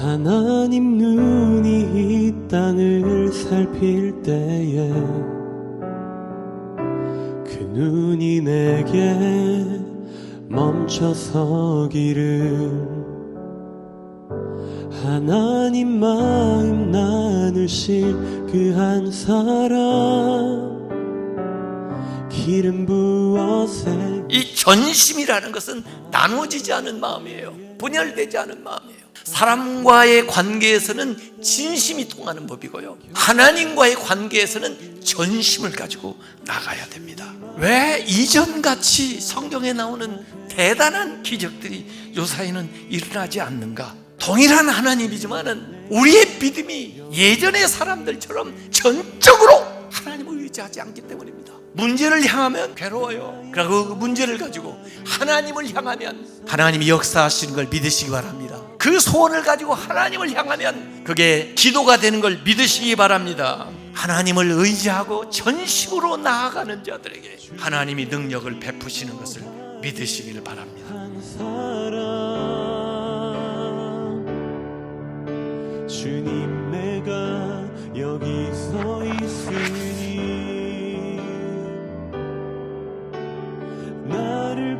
하나님 눈이 이 땅을 살필 때에 그 눈이 내게 멈춰서기를 하나님 마음 나누실 그 한 사람 기름 부어 세 이 전심이라는 것은 나누어지지 않은 마음이에요. 분열되지 않은 마음이에요. 사람과의 관계에서는 진심이 통하는 법이고요. 하나님과의 관계에서는 전심을 가지고 나가야 됩니다. 왜 이전같이 성경에 나오는 대단한 기적들이 요사이는 일어나지 않는가? 동일한 하나님이지만은 우리의 믿음이 예전의 사람들처럼 전적으로 하나님을 의지하지 않기 때문입니다. 문제를 향하면 괴로워요. 그리고 그 문제를 가지고 하나님을 향하면 하나님이 역사하시는 걸 믿으시기 바랍니다. 그 소원을 가지고 하나님을 향하면 그게 기도가 되는 걸 믿으시기 바랍니다. 하나님을 의지하고 전심으로 나아가는 자들에게 하나님이 능력을 베푸시는 것을 믿으시기를 바랍니다. 주님 내가 여기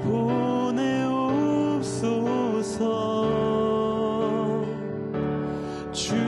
보내옵소서. 주